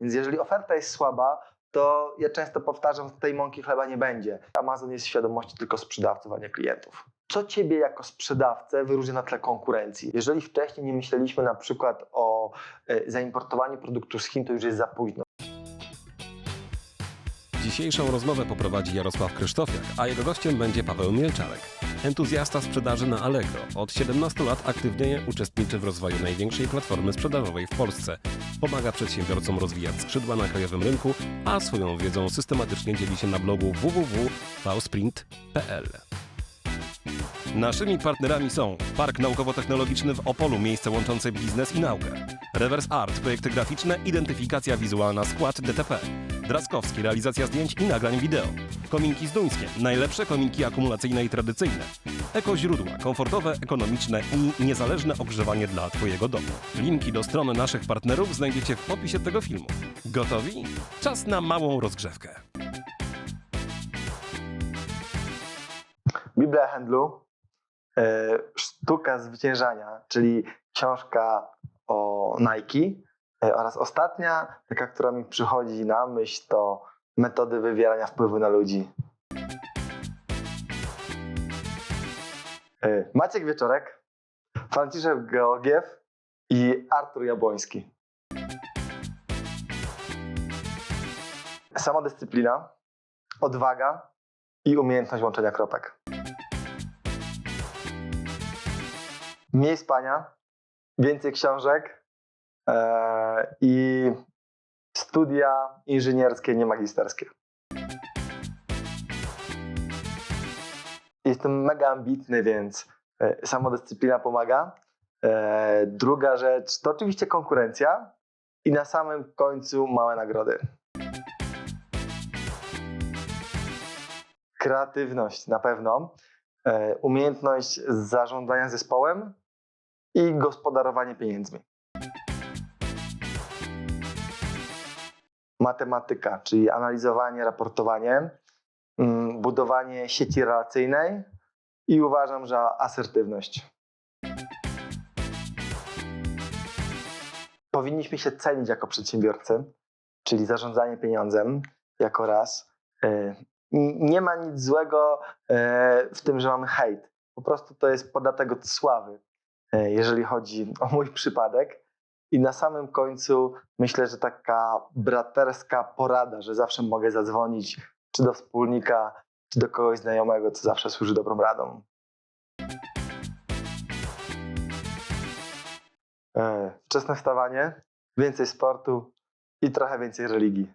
Więc jeżeli oferta jest słaba, to ja często powtarzam, że tej mąki chleba nie będzie. Amazon jest w świadomości tylko sprzedawców, a nie klientów. Co ciebie jako sprzedawcę wyróżnia na tle konkurencji? Jeżeli wcześniej nie myśleliśmy na przykład o e, zaimportowaniu produktu z Chin, to już jest za późno. Dzisiejszą rozmowę poprowadzi Jarosław Krzysztofiak, a jego gościem będzie Paweł Mielczarek. Entuzjasta sprzedaży na Allegro. Od 17 lat aktywnie uczestniczy w rozwoju największej platformy sprzedażowej w Polsce. Pomaga przedsiębiorcom rozwijać skrzydła na krajowym rynku, a swoją wiedzą systematycznie dzieli się na blogu www.vsprint.pl. Naszymi partnerami są Park Naukowo-Technologiczny w Opolu, miejsce łączące biznes i naukę. Reverse Art, projekty graficzne, identyfikacja wizualna, skład DTP. Draskowski, realizacja zdjęć i nagrań wideo. Kominki zduńskie, najlepsze kominki akumulacyjne i tradycyjne. Ekoźródła, komfortowe, ekonomiczne i niezależne ogrzewanie dla Twojego domu. Linki do stron naszych partnerów znajdziecie w opisie tego filmu. Gotowi? Czas na małą rozgrzewkę. Biblia handlu, e, sztuka zwyciężania, czyli książka o Nike oraz ostatnia, taka, która mi przychodzi na myśl, to metody wywierania wpływu na ludzi. E, Maciek Wieczorek, Franciszek Georgiew i Artur Jabłoński. Samodyscyplina, odwaga i umiejętność łączenia kropek. Mniej spania, więcej książek e, i studia inżynierskie, nie magisterskie. Jestem mega ambitny, więc e, samodyscyplina pomaga. E, druga rzecz to oczywiście konkurencja i na samym końcu małe nagrody. Kreatywność na pewno, e, umiejętność zarządzania zespołem i gospodarowanie pieniędzmi. Matematyka, czyli analizowanie, raportowanie, mm, budowanie sieci relacyjnej i uważam, że asertywność. Powinniśmy się cenić jako przedsiębiorcy, czyli zarządzanie pieniądzem jako raz. E, Nie ma nic złego e, w tym, że mamy hejt. Po prostu to jest podatek od sławy, e, jeżeli chodzi o mój przypadek. I na samym końcu myślę, że taka braterska porada, że zawsze mogę zadzwonić czy do wspólnika, czy do kogoś znajomego, co zawsze służy dobrą radą. E, Wczesne wstawanie, więcej sportu i trochę więcej religii.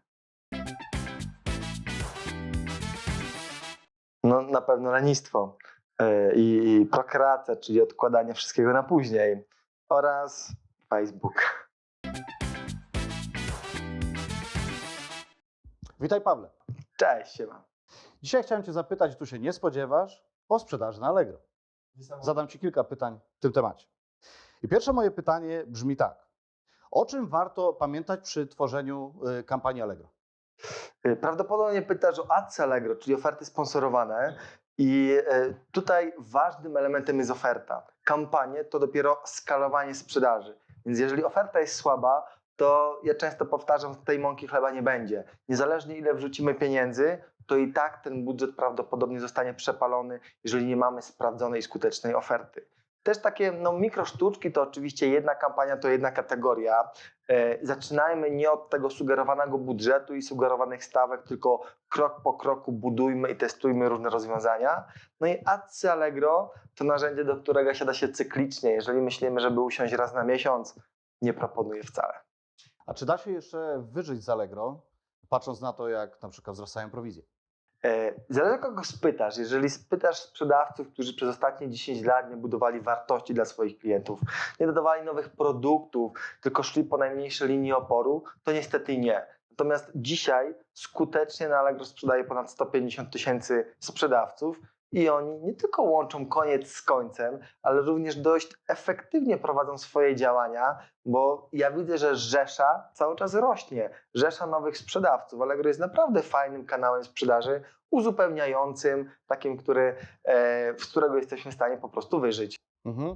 No, na pewno lenistwo e, i prokracja, czyli odkładanie wszystkiego na później oraz Facebook. Witaj Pawle. Cześć, siema. Dzisiaj chciałem Cię zapytać, tu się nie spodziewasz, o sprzedaży na Allegro. Zadam Ci kilka pytań w tym temacie. I pierwsze moje pytanie brzmi tak. O czym warto pamiętać przy tworzeniu y, kampanii Allegro? Y, Prawdopodobnie pytasz o Ads Allegro, czyli oferty sponsorowane. I y, tutaj ważnym elementem jest oferta. Kampanie to dopiero skalowanie sprzedaży. Więc jeżeli oferta jest słaba, to ja często powtarzam, tej mąki chleba nie będzie. Niezależnie ile wrzucimy pieniędzy, to i tak ten budżet prawdopodobnie zostanie przepalony, jeżeli nie mamy sprawdzonej skutecznej oferty. Też takie no, mikrosztuczki to oczywiście jedna kampania to jedna kategoria. E, zaczynajmy nie od tego sugerowanego budżetu i sugerowanych stawek, tylko krok po kroku budujmy i testujmy różne rozwiązania. No i Adsy Allegro to narzędzie, do którego siada się cyklicznie. Jeżeli myślimy, żeby usiąść raz na miesiąc, nie proponuję wcale. A czy da się jeszcze wyżyć z Allegro, patrząc na to, jak na przykład wzrastają prowizje? E, Zależy kogo spytasz. Jeżeli spytasz sprzedawców, którzy przez ostatnie 10 lat nie budowali wartości dla swoich klientów, nie dodawali nowych produktów, tylko szli po najmniejszej linii oporu, to niestety nie. Natomiast dzisiaj skutecznie na Allegro sprzedaje ponad 150 tysięcy sprzedawców i oni nie tylko łączą koniec z końcem, ale również dość efektywnie prowadzą swoje działania, bo ja widzę, że Rzesza cały czas rośnie. Rzesza nowych sprzedawców. Allegro jest naprawdę fajnym kanałem sprzedaży, uzupełniającym, takim, który, e, z którego jesteśmy w stanie po prostu wyżyć. Mhm.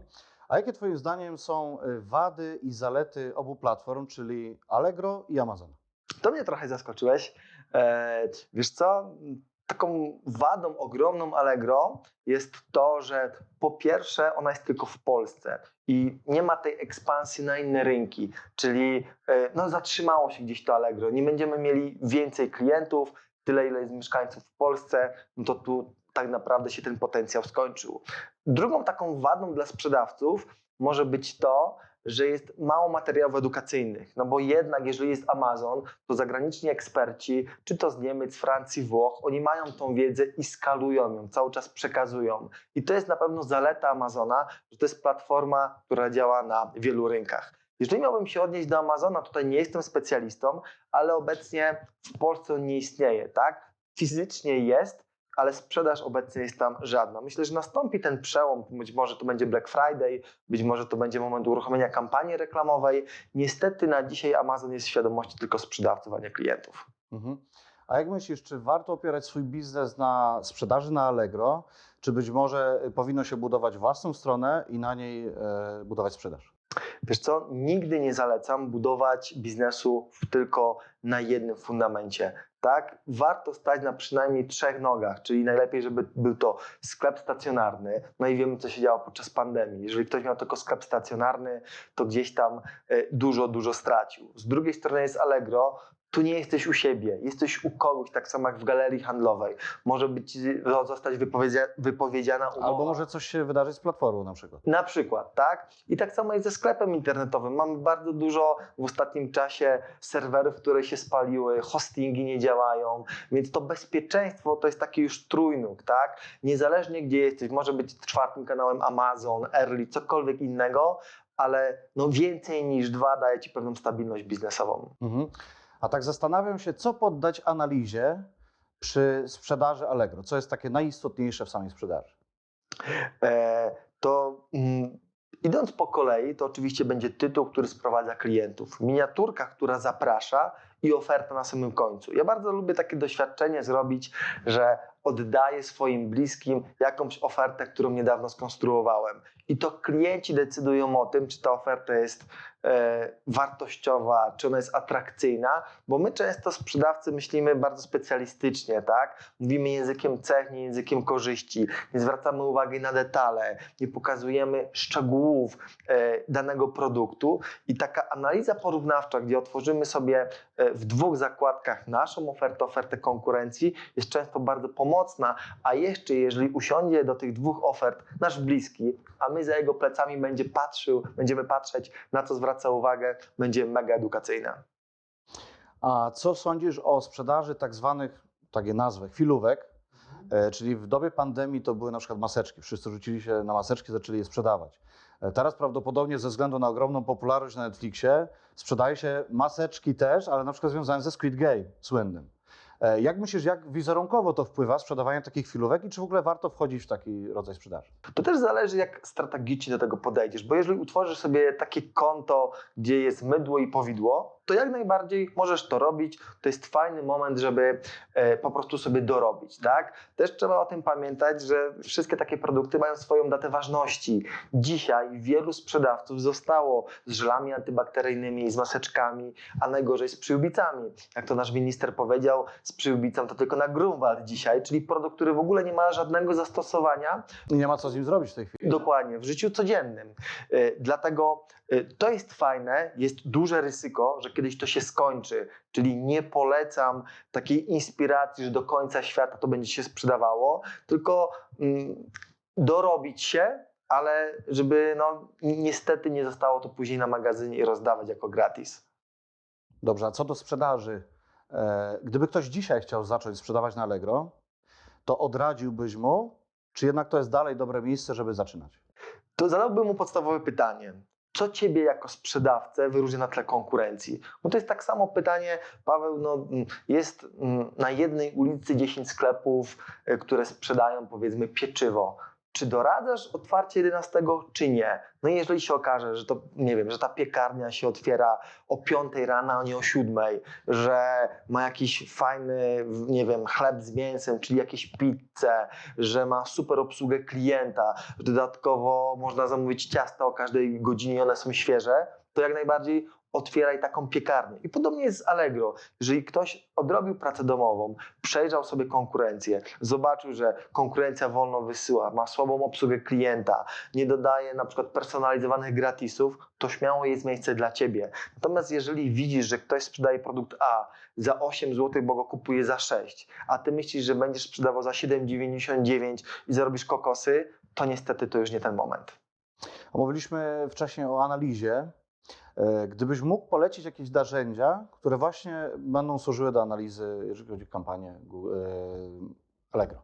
A jakie Twoim zdaniem są y, wady i zalety obu platform, czyli Allegro i Amazon? to mnie trochę zaskoczyłeś. E, wiesz co? Taką wadą ogromną Allegro jest to, że po pierwsze ona jest tylko w Polsce i nie ma tej ekspansji na inne rynki, czyli e, no, zatrzymało się gdzieś to Allegro. Nie będziemy mieli więcej klientów, tyle ile jest mieszkańców w Polsce, no to tu tak naprawdę się ten potencjał skończył. Drugą taką wadą dla sprzedawców może być to, że jest mało materiałów edukacyjnych. No bo jednak, jeżeli jest Amazon, to zagraniczni eksperci, czy to z Niemiec, Francji, Włoch, oni mają tą wiedzę i skalują ją, cały czas przekazują. I to jest na pewno zaleta Amazona, że to jest platforma, która działa na wielu rynkach. Jeżeli miałbym się odnieść do Amazona, tutaj nie jestem specjalistą, ale obecnie w Polsce on nie istnieje, tak? Fizycznie jest, ale sprzedaż obecnie jest tam żadna. Myślę, że nastąpi ten przełom, być może to będzie Black Friday, być może to będzie moment uruchomienia kampanii reklamowej. Niestety na dzisiaj Amazon jest w świadomości tylko sprzedawców, a nie klientów. Mhm. A jak myślisz, czy warto opierać swój biznes na sprzedaży na Allegro, czy być może powinno się budować własną stronę i na niej e, budować sprzedaż? Wiesz co, nigdy nie zalecam budować biznesu tylko na jednym fundamencie. Tak? Warto stać na przynajmniej trzech nogach, czyli najlepiej, żeby był to sklep stacjonarny. No i wiemy, co się działo podczas pandemii. Jeżeli ktoś miał tylko sklep stacjonarny, to gdzieś tam e, dużo, dużo stracił. Z drugiej strony jest Allegro, tu nie jesteś u siebie, jesteś u kogoś, tak samo jak w galerii handlowej. Może być, zostać wypowiedzia, wypowiedziana umowa. Albo może coś się wydarzyć z platformą na przykład. Na przykład, tak? I tak samo jest ze sklepem internetowym. Mamy bardzo dużo w ostatnim czasie serwerów, które się spaliły, hostingi nie działają, więc to bezpieczeństwo to jest taki już trójnóg, tak? Niezależnie gdzie jesteś, może być czwartym kanałem Amazon, Early, cokolwiek innego, ale no więcej niż dwa daje Ci pewną stabilność biznesową. Mhm. A tak zastanawiam się, co poddać analizie przy sprzedaży Allegro. Co jest takie najistotniejsze w samej sprzedaży? E, to mm, idąc po kolei, to oczywiście będzie tytuł, który sprowadza klientów, miniaturka, która zaprasza i oferta na samym końcu. Ja bardzo lubię takie doświadczenie zrobić, że oddaję swoim bliskim jakąś ofertę, którą niedawno skonstruowałem. I to klienci decydują o tym, czy ta oferta jest e, wartościowa, czy ona jest atrakcyjna, bo my często sprzedawcy myślimy bardzo specjalistycznie, tak? Mówimy językiem cech, nie językiem korzyści, nie zwracamy uwagi na detale, nie pokazujemy szczegółów e, danego produktu i taka analiza porównawcza, gdzie otworzymy sobie e, w dwóch zakładkach naszą ofertę, ofertę konkurencji, jest często bardzo pomocna, a jeszcze jeżeli usiądzie do tych dwóch ofert nasz bliski, a my za jego plecami będzie patrzył, będziemy patrzeć, na co zwraca uwagę, będzie mega edukacyjna. A co sądzisz o sprzedaży tak zwanych, takie nazwy, chwilówek? E, czyli w dobie pandemii to były na przykład maseczki. Wszyscy rzucili się na maseczki, zaczęli je sprzedawać. E, Teraz prawdopodobnie ze względu na ogromną popularność na Netflixie sprzedaje się maseczki też, ale na przykład związane ze Squid Game słynnym. E, Jak myślisz, jak wizerunkowo to wpływa, sprzedawanie takich chwilówek i czy w ogóle warto wchodzić w taki rodzaj sprzedaży? To też zależy, jak strategicznie do tego podejdziesz, bo jeżeli utworzysz sobie takie konto, gdzie jest mydło i powidło, to jak najbardziej możesz to robić. To jest fajny moment, żeby e, po prostu sobie dorobić, tak? Też trzeba o tym pamiętać, że wszystkie takie produkty mają swoją datę ważności. Dzisiaj wielu sprzedawców zostało z żelami antybakteryjnymi, z maseczkami, a najgorzej z przyłbicami. Jak to nasz minister powiedział, z przyłbicą to tylko na Grunwald dzisiaj, czyli produkt, który w ogóle nie ma żadnego zastosowania I nie ma co z nim zrobić w tej chwili. Dokładnie, w życiu codziennym. Y, Dlatego to jest fajne, jest duże ryzyko, że kiedyś to się skończy. Czyli nie polecam takiej inspiracji, że do końca świata to będzie się sprzedawało, tylko mm, dorobić się, ale żeby no, niestety nie zostało to później na magazynie i rozdawać jako gratis. Dobrze, a co do sprzedaży? E, Gdyby ktoś dzisiaj chciał zacząć sprzedawać na Allegro, to odradziłbyś mu, czy jednak to jest dalej dobre miejsce, żeby zaczynać? to zadałbym mu podstawowe pytanie. Co ciebie jako sprzedawcę wyróżnia na tle konkurencji? Bo to jest tak samo pytanie, Paweł, no, mm, jest mm, na jednej ulicy 10 sklepów, y, które sprzedają powiedzmy pieczywo. Czy doradzasz otwarcie 11, czy nie? No i jeżeli się okaże, że to, nie wiem, że ta piekarnia się otwiera o 5 rano, a nie o 7, że ma jakiś fajny, nie wiem, chleb z mięsem, czyli jakieś pizze, że ma super obsługę klienta, że dodatkowo można zamówić ciasta o każdej godzinie one są świeże, to jak najbardziej otwieraj taką piekarnię. I podobnie jest z Allegro. Jeżeli ktoś odrobił pracę domową, przejrzał sobie konkurencję, zobaczył, że konkurencja wolno wysyła, ma słabą obsługę klienta, nie dodaje na przykład personalizowanych gratisów, to śmiało jest miejsce dla Ciebie. Natomiast jeżeli widzisz, że ktoś sprzedaje produkt A za 8 zł, bo go kupuje za 6, a Ty myślisz, że będziesz sprzedawał za 7,99 i zarobisz kokosy, to niestety to już nie ten moment. Mówiliśmy wcześniej o analizie. E, Gdybyś mógł polecić jakieś narzędzia, które właśnie będą służyły do analizy, jeżeli chodzi o kampanię e, Allegro.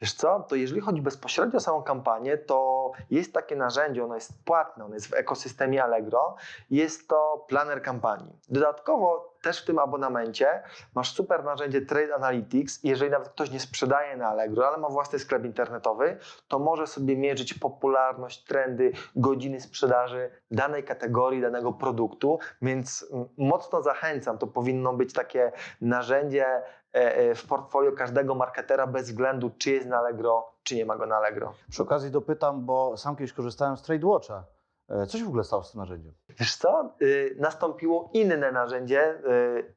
Wiesz co, to jeżeli chodzi bezpośrednio o samą kampanię, to jest takie narzędzie, ono jest płatne, ono jest w ekosystemie Allegro, jest to planer kampanii. Dodatkowo też w tym abonamencie masz super narzędzie Trade Analytics jeżeli nawet ktoś nie sprzedaje na Allegro, ale ma własny sklep internetowy, to może sobie mierzyć popularność, trendy, godziny sprzedaży danej kategorii, danego produktu, więc mm, mocno zachęcam, to powinno być takie narzędzie e, e, w portfolio każdego marketera bez względu, czy jest na Allegro, czy nie ma go na Allegro. Przy okazji dopytam, bo sam kiedyś korzystałem z TradeWatcha. E, Co się w ogóle stało z tym narzędziem? Wiesz co? Y, nastąpiło inne narzędzie.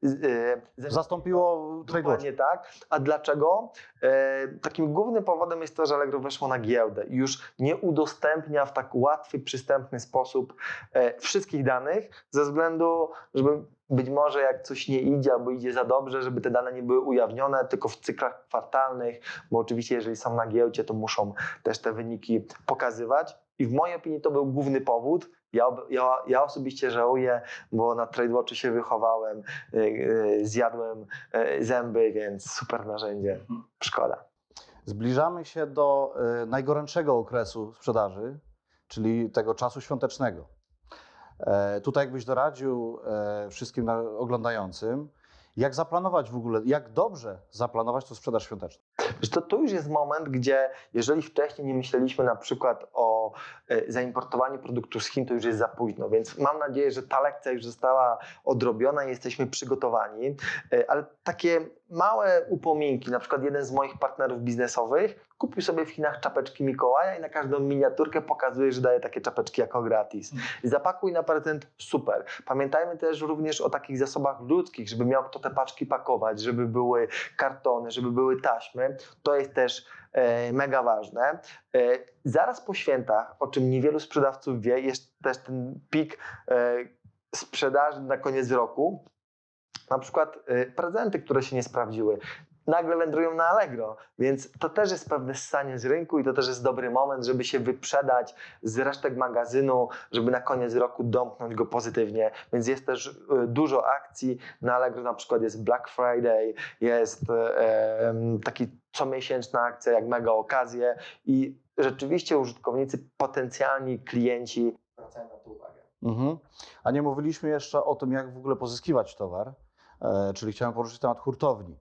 Y, y, Zastąpiło TradeWatch. Dokładnie tak. A dlaczego? E, takim głównym powodem jest to, że Allegro weszło na giełdę i już nie udostępnia w tak łatwy, przystępny sposób e, wszystkich danych, ze względu, żeby być może jak coś nie idzie albo idzie za dobrze, żeby te dane nie były ujawnione, tylko w cyklach kwartalnych, bo oczywiście jeżeli są na giełdzie, to muszą też te wyniki pokazywać. I w mojej opinii to był główny powód. Ja, ja, ja osobiście żałuję, bo na TradeWatchu się wychowałem, y, y, zjadłem y, zęby, więc super narzędzie. Szkoda. Zbliżamy się do najgorętszego okresu sprzedaży, czyli tego czasu świątecznego. E, Tutaj jakbyś doradził e, wszystkim oglądającym, jak zaplanować w ogóle, jak dobrze zaplanować tą sprzedaż świąteczną. To, to już jest moment, gdzie jeżeli wcześniej nie myśleliśmy na przykład o e, zaimportowaniu produktu z Chin, to już jest za późno, więc mam nadzieję, że ta lekcja już została odrobiona i jesteśmy przygotowani, E, ale takie małe upominki, na przykład jeden z moich partnerów biznesowych kupił sobie w Chinach czapeczki Mikołaja i na każdą miniaturkę pokazuje, że daje takie czapeczki jako gratis. I zapakuj na prezent, super. Pamiętajmy też również o takich zasobach ludzkich, żeby miał kto te paczki pakować, żeby były kartony, żeby były taśmy. To jest też e, mega ważne. E, zaraz po świętach, o czym niewielu sprzedawców wie, jest też ten pik e, sprzedaży na koniec roku. Na przykład prezenty, które się nie sprawdziły. Nagle wędrują na Allegro, więc to też jest pewne ssanie z rynku i to też jest dobry moment, żeby się wyprzedać z resztek magazynu, żeby na koniec roku domknąć go pozytywnie. Więc jest też e, dużo akcji. Na Allegro na przykład jest Black Friday, jest em, taki comiesięczna akcja jak mega okazje i rzeczywiście użytkownicy, potencjalni klienci zwracają na to uwagę. Mhm. A nie mówiliśmy jeszcze o tym, jak w ogóle pozyskiwać towar, e, czyli chciałem poruszyć temat hurtowni.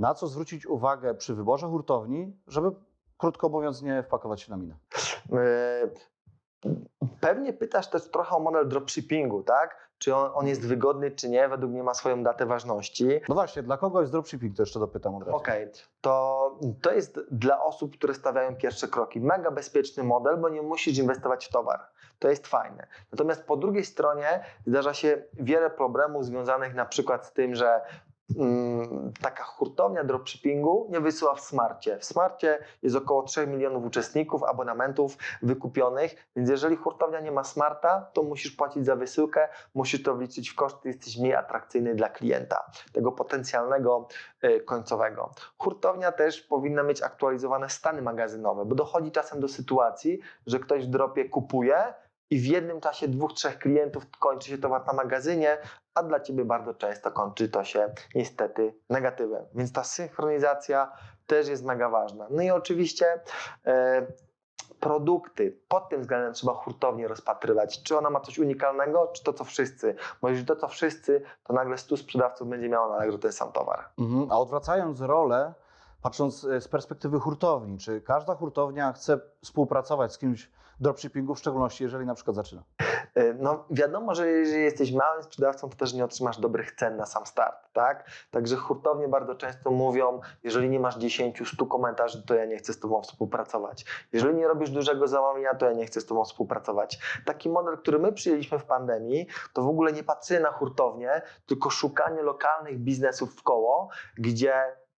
Na co zwrócić uwagę przy wyborze hurtowni, żeby krótko mówiąc nie wpakować się na minę? E, Pewnie pytasz też trochę o model dropshippingu, tak? Czy on, on jest wygodny, czy nie? Według mnie ma swoją datę ważności. No właśnie, dla kogo jest dropshipping, to jeszcze dopytam od razu. Okej, to, to jest dla osób, które stawiają pierwsze kroki. Mega bezpieczny model, bo nie musisz inwestować w towar. To jest fajne. Natomiast po drugiej stronie zdarza się wiele problemów związanych na przykład z tym, że taka hurtownia dropshippingu nie wysyła w smarcie. W smarcie jest około 3 milionów uczestników, abonamentów wykupionych, więc jeżeli hurtownia nie ma smarta, to musisz płacić za wysyłkę, musisz to wliczyć w koszty, jesteś mniej atrakcyjny dla klienta, tego potencjalnego y, końcowego. Hurtownia też powinna mieć aktualizowane stany magazynowe, bo dochodzi czasem do sytuacji, że ktoś w dropie kupuje i w jednym czasie dwóch, trzech klientów kończy się towar na magazynie, a dla Ciebie bardzo często kończy to się niestety negatywem. Więc ta synchronizacja też jest mega ważna. No i oczywiście e, produkty. Pod tym względem trzeba hurtownie rozpatrywać, czy ona ma coś unikalnego, czy to co wszyscy. Bo jeżeli to co wszyscy, to nagle 100 sprzedawców będzie miało na Allegro ten sam towar. Mhm. A odwracając rolę, patrząc e, z perspektywy hurtowni, czy każda hurtownia chce współpracować z kimś dropshippingu, w szczególności jeżeli na przykład zaczyna? Y, No wiadomo, że jeżeli jesteś małym sprzedawcą, to też nie otrzymasz dobrych cen na sam start, tak? Także hurtownie bardzo często mówią, jeżeli nie masz 10-100 komentarzy, to ja nie chcę z tobą współpracować. Jeżeli nie robisz dużego załamania, to ja nie chcę z tobą współpracować. Taki model, który my przyjęliśmy w pandemii, to w ogóle nie patrzenie na hurtownię, tylko szukanie lokalnych biznesów w koło, gdzie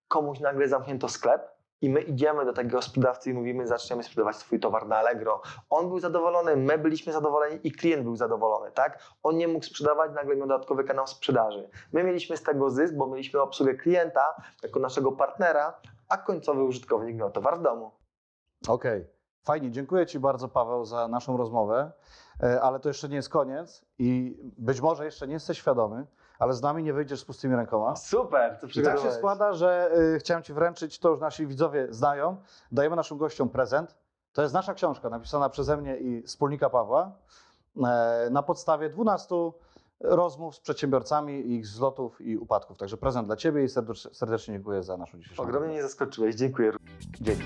komuś nagle zamknięto sklep, i my idziemy do takiego sprzedawcy i mówimy, zaczniemy sprzedawać swój towar na Allegro. On był zadowolony, my byliśmy zadowoleni i klient był zadowolony, tak? On nie mógł sprzedawać, nagle miał dodatkowy kanał sprzedaży. My mieliśmy z tego zysk, bo mieliśmy obsługę klienta jako naszego partnera, a końcowy użytkownik miał towar w domu. Okej, fajnie. Dziękuję Ci bardzo, Paweł, za naszą rozmowę, E, ale to jeszcze nie jest koniec i być może jeszcze nie jesteś świadomy, ale z nami nie wyjdziesz z pustymi rękoma. Super, co I tak się składa, że y, chciałem Ci wręczyć, to już nasi widzowie znają, dajemy naszym gościom prezent. To jest nasza książka napisana przeze mnie i wspólnika Pawła e, na podstawie 12 rozmów z przedsiębiorcami, ich zlotów i upadków. Także prezent dla Ciebie i serdecznie, serdecznie dziękuję za naszą dzisiejszą Ogromnie mnie zaskoczyłeś, dziękuję. Dzięki.